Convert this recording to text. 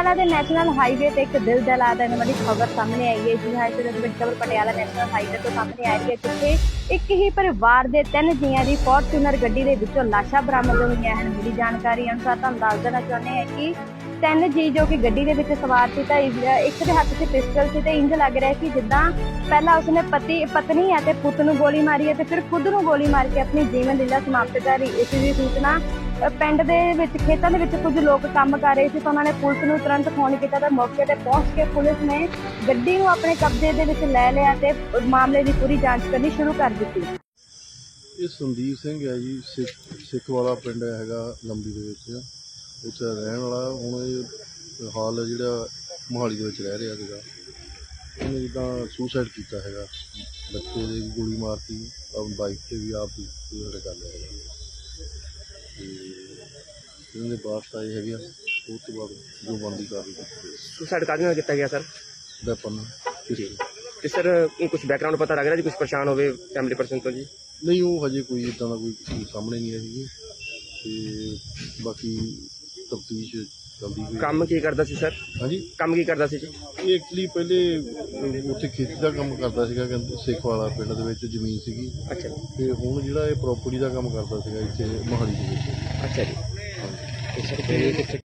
ਪਟਿਆਲਾ ਦੇ national highway ਤੇ ਇੱਕ ਦਿਲ ਦਹਿਲਾ ਦੇਣ ਵਾਲੀ ਖਬਰ ਸਾਹਮਣੇ ਆਈ ਹੈ। ਜੀ ਹਾਈ ਤੇ ਵਿੱਚ ਖਬਰ ਪਟਿਆਲਾ ਨੈਸ਼ਨਲ ਹਾਈਵੇ ਤੋਂ ਸਾਹਮਣੇ ਆ ਰਹੀ ਹੈ, ਜਿੱਥੇ ਇੱਕ ਹੀ ਪਰਿਵਾਰ ਦੇ ਤਿੰਨ ਜੀਆਂ ਦੀ ਫੋਰਚੂਨਰ ਗੱਡੀ ਦੇ ਵਿੱਚੋਂ ਲਾਸ਼ਾਂ ਬਰਾਮਦ ਹੋਈਆਂ ਹਨ। ਮਿਲੀ ਜਾਣਕਾਰੀ ਅਨੁਸਾਰ ਤੁਹਾਨੂੰ ਦੱਸ ਦੇਣਾ ਚਾਹੁੰਦੇ ਹਾਂ ਕਿ ਤਿੰਨ ਜੀ ਜੋ ਕਿ ਗੱਡੀ ਦੇ ਵਿੱਚ ਸਵਾਰ ਸੀ, ਤਾਂ ਇੱਕ ਦੇ ਹੱਥ 'ਚ ਪਿਸਟਲ ਸੀ ਤੇ ਇੰਜ ਲੱਗ ਰਿਹਾ ਸੀ ਜਿੱਦਾਂ ਪਹਿਲਾਂ ਉਸਨੇ ਪਤੀ, ਪਤਨੀ ਅਤੇ ਪੁੱਤ ਨੂੰ ਗੋਲੀ ਮਾਰੀ ਹੈ ਤੇ ਫਿਰ ਖੁਦ ਨੂੰ ਗੋਲੀ ਮਾਰ ਕੇ ਆਪਣੀ ਜੀਵਨ ਲੀਲਾ ਸਮਾਪਤ ਕਰ ਰਹੀ ਇਸ ਦੀ ਸੂਚਨਾ ਪਿੰਡ ਦੇ ਵਿੱਚ, ਖੇਤਾਂ ਦੇ ਵਿੱਚ ਕੁਝ ਲੋਕ ਕੰਮ ਕਰ ਰਹੇ ਸੀ ਤਾਂ ਉਹਨਾਂ ਨੇ ਪੁਲਿਸ ਨੂੰ ਤੁਰੰਤ ਫੋਨ ਕੀਤਾ ਤਾਂ ਮੌਕੇ ਤੇ ਪਹੁੰਚ ਕੇ ਪੁਲਿਸ ਨੇ ਗੱਡੀ ਨੂੰ ਆਪਣੇ ਕਬਜ਼ੇ ਦੇ ਵਿੱਚ ਲੈ ਲਿਆ ਤੇ ਮਾਮਲੇ ਦੀ ਪੂਰੀ ਜਾਂਚ ਕਰਨੀ ਸ਼ੁਰੂ ਕਰ ਦਿੱਤੀ। ਇਹ ਸੰਦੀਪ ਸਿੰਘ ਹੈ ਜੀ, ਸਿੱਖ ਸਿੱਖ ਵਾਲਾ ਪਿੰਡ ਹੈਗਾ ਲੰਬੀ ਦੇ ਵਿੱਚ। ਉੱਥੇ ਰਹਿਣ ਵਾਲਾ, ਹੁਣ ਇਹ ਹਾਲ ਜਿਹੜਾ ਮੋਹਾਲੀ ਦੇ ਵਿੱਚ ਰਹਿ ਰਿਹਾ ਸੀਗਾ। ਉਹਨੇ ਜਿੱਦਾਂ ਸੁਸਾਈਡ ਕੀਤਾ ਹੈਗਾ। ਬੱਚੇ ਦੇ ਵੀ ਗੋਲੀ ਮਾਰਤੀ ਆਪਣੀ ਬਾਈਕ ਤੇ ਵੀ ਆਪ ਹੀ ਸੁਸਾਈਡ ਕਰ ਲਿਆ ਹੈਗਾ। ਇਹਨਾਂ ਦੇ ਬਾਅਦ ਆਏ ਹੈਗੇ ਆ ਉਸ ਤੋਂ ਬਾਅਦ ਜੋ ਬੰਦੀ ਕਰ ਰਹੀ ਸੁਸਾਈਡ ਕਾਹਦੇ ਨਾਲ ਕੀਤਾ ਗਿਆ ਸਰ? ਵੈਪਨ ਜੀ। ਤੇ ਸਰ ਕੁਝ ਬੈਕਗ੍ਰਾਉਂਡ ਪਤਾ ਲੱਗ ਰਿਹਾ ਜੀ ਕੁਝ ਪਰੇਸ਼ਾਨ ਹੋਵੇ ਫੈਮਿਲੀ ਪਰਸਨ ਤੋਂ ਜੀ? ਨਹੀਂ ਉਹ ਹਜੇ ਕੋਈ ਇਦਾਂ ਦਾ ਕੋਈ ਸਾਹਮਣੇ ਨਹੀਂ ਆਈ ਹੈਗੀ ਤੇ ਬਾਕੀ ਤਫਤੀਸ਼ ਚੱਲਦੀ ਹੋਈ ਕੰਮ ਕੀ ਕਰਦਾ ਸੀ ਸਰ? ਹਾਂਜੀ? ਕੰਮ ਕੀ ਕਰਦਾ ਸੀ ਜੀ? ਇਹ ਐਕਚੁਅਲੀ ਪਹਿਲੇ ਉੱਥੇ ਖੇਤੀ ਦਾ ਕੰਮ ਕਰਦਾ ਸੀਗਾ ਕਹਿੰਦੇ ਸਿੱਖ ਵਾਲਾ ਪਿੰਡ ਦੇ ਵਿੱਚ ਜ਼ਮੀਨ ਸੀਗੀ। ਅੱਛਾ ਤੇ ਹੁਣ ਜਿਹੜਾ ਇਹ ਪ੍ਰਾਪਰਟੀ ਦਾ ਕੰਮ ਕਰਦਾ ਸੀਗਾ ਇੱਥੇ ਮੋਹਾਲੀ ਦੇ ਵਿੱਚ। ਅੱਛਾ ਜੀ। ਤੇ ਸਰ